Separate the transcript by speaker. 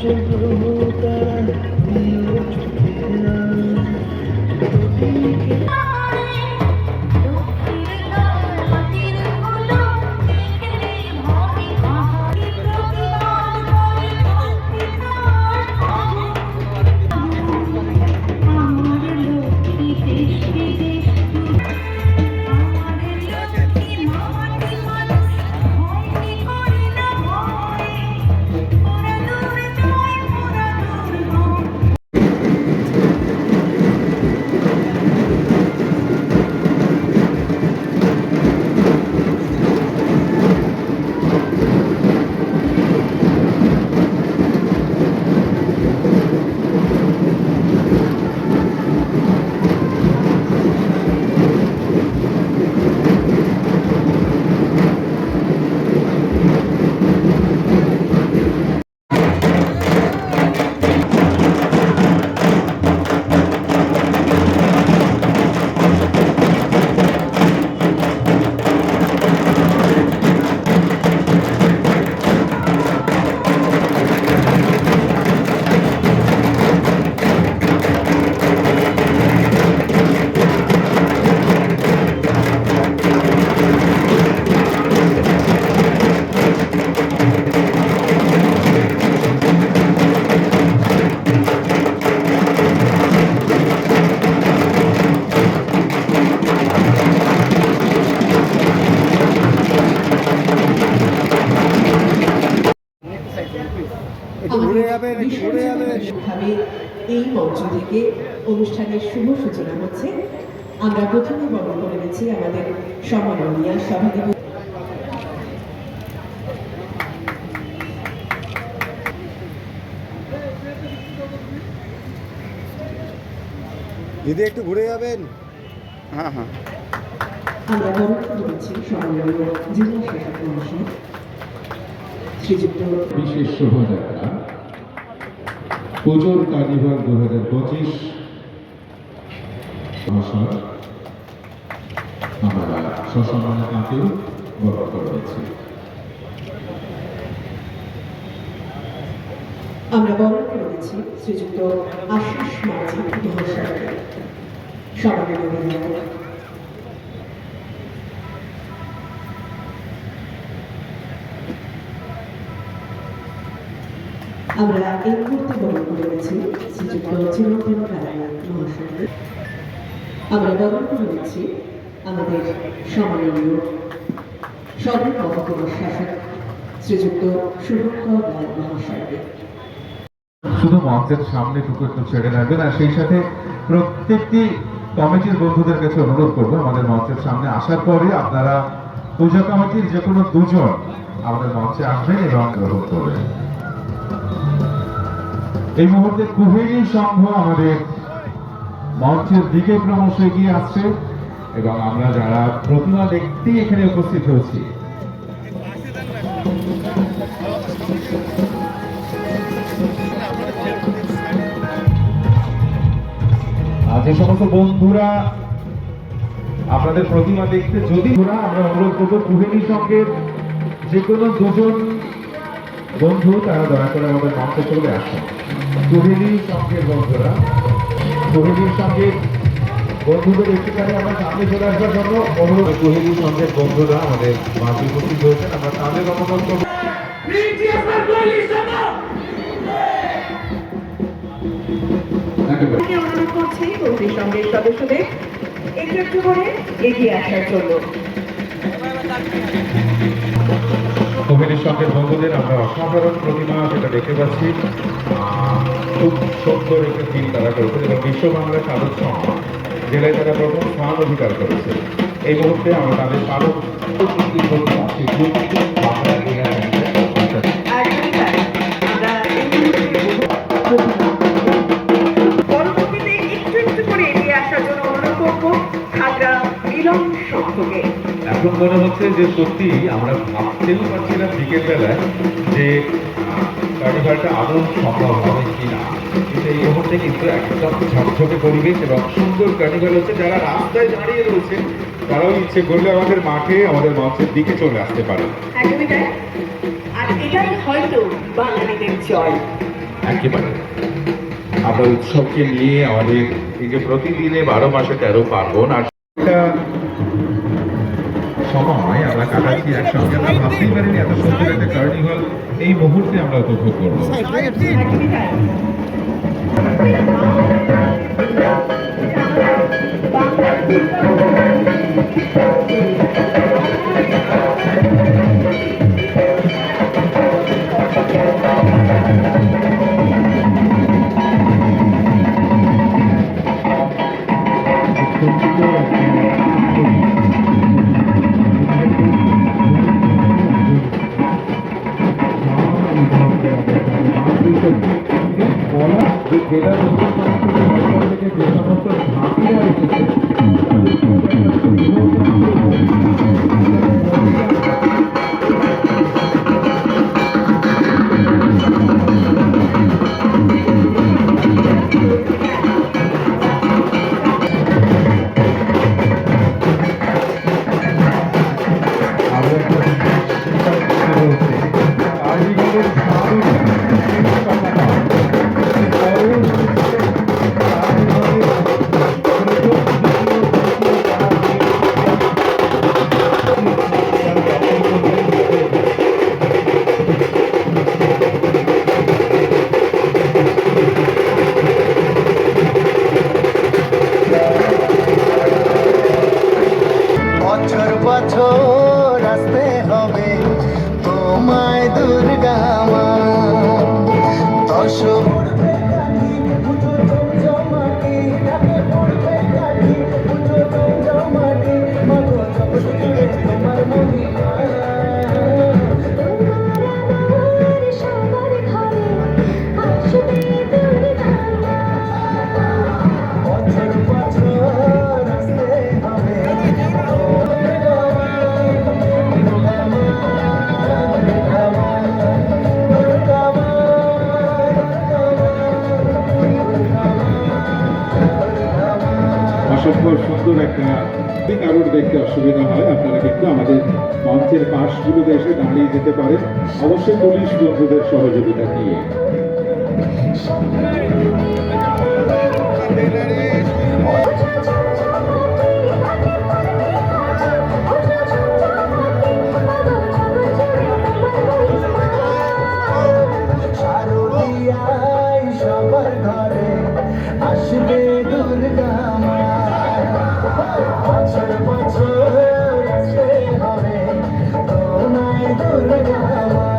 Speaker 1: একটু
Speaker 2: ভাবে এই মঞ্চ থেকে অনুষ্ঠানের শুভ সূচনা হচ্ছে। আমরা প্রথমে বরণ করে নিচ্ছি আমাদের সভাধিপতি
Speaker 1: দিদি একটু ঘুরে যাবেন?
Speaker 3: হ্যাঁ হ্যাঁ।
Speaker 2: আমরা বরণ করে নিচ্ছি জেলা শাসক মহাশয় শ্রীযুক্ত
Speaker 4: বিশেষ শোভাযাত্রা। পুজোর কার্নিভাল দু হাজার পঁচিশ আমরা সসম্মানে তাঁকে বরণ করে নিচ্ছি
Speaker 2: আমরা বরণ করে নিচ্ছি শ্রীযুক্ত আশিস মাঝি মহাশয়কে। সমন্বয় আমরা এই মুহূর্তে বরণ করে নিচ্ছি শ্রীযুক্ত চিরন্তন রায় মহাশয়কে আমরা বরণ করে আমাদের শাসক শ্রীযুক্ত
Speaker 4: শুধু মঞ্চের সামনে টুকু একটু ছেড়ে রাখবেন, আর সেই সাথে প্রত্যেকটি কমিটির বন্ধুদের কাছে অনুরোধ করব, আমাদের মঞ্চের সামনে আসার পরে আপনারা পূজা কমিটির যে কোনো দুজন আমাদের মঞ্চে আসবেন এবং গ্রহণ করবেন। এই মুহূর্তে কুহেলি সংঘ আমাদের মঞ্চের দিকে ক্রমশ এগিয়ে আসছে এবং আমরা যারা প্রতিমা দেখতেই এখানে উপস্থিত হয়েছি। যে সমস্ত বন্ধুরা আপনাদের প্রতিমা দেখতে যদি আমরা অনুরোধ করব কুহেলি সঙ্গে যে কোনো দুজন বন্ধু তারা দয়া করে আমাদের মঞ্চে চলে আসেন। কুহেলি সঙ্গের বন্ধুরা কুহেলির সঙ্গে বন্ধুদের একটুখানি আমরা সামনে চলে আসবার জন্য অনুরোধ। কুহেলির সঙ্গের বন্ধুরা আমাদের মাঝে উপস্থিত হয়েছেন আমরা তাদের অনুরোধ করব
Speaker 2: অনুরোধ করছি সঙ্গে সদস্যদের একটু একটু করে এগিয়ে আসার জন্য।
Speaker 4: কমিটির সঙ্গে বন্ধুদের আমরা অসাধারণ প্রতিমা সেটা দেখতে পাচ্ছি আহ, খুব সুন্দর একটা দিন তারা করেছে এবং বিশ্ব বাংলা সাধক সংঘ জেলায় তারা প্রথম স্থান অধিকার করেছে। এই মুহূর্তে আমরা তাদের
Speaker 2: পরবর্তীতে একটু একটু করে এগিয়ে আসার জন্য অনুরোধ করব খাগড়া মিলন সংঘকে
Speaker 4: এখন মনে হচ্ছে যে সত্যি আমরা ভাবতেও পারছি না বিকেল বেলায় যে কার্নিভালটা আদৌ সম্ভব হবে কিনা। কিন্তু এই মুহূর্তে কিন্তু একদম ঝকঝকে পরিবেশ এবং সুন্দর কার্নিভাল হচ্ছে। যারা রাস্তায় দাঁড়িয়ে রয়েছে তারাও ইচ্ছে করলে আমাদের মাঠে আমাদের মঞ্চের দিকে চলে আসতে পারে।
Speaker 3: একদমই তাই। আর এটাই হয়তো বাঙালিদের জয়।
Speaker 4: একেবারে। আমরা উৎসবকে নিয়ে আমাদের এই যে প্রতিদিনে বারো মাসে তেরো পার্বণ আর একটা সময় আমরা কাটাচ্ছি একসঙ্গে আমরা ভাবতেই পারিনি এত সুন্দর একটা কার্নিভাল এই মুহূর্তে আমরা উপভোগ করব
Speaker 3: একদমই তাই
Speaker 4: বলা অসম্ভব সুন্দর একটা দিক। কারোর দেখতে অসুবিধা হয়। আপনারা কিন্তু আমাদের মঞ্চের পাশগুলোতে এসে দাঁড়িয়ে যেতে পারেন। অবশ্যই পুলিশ বন্ধুদের সহযোগিতা নিয়ে। আসবে দুর্গা মা বছর বছর হবে তোমায় দুর্গা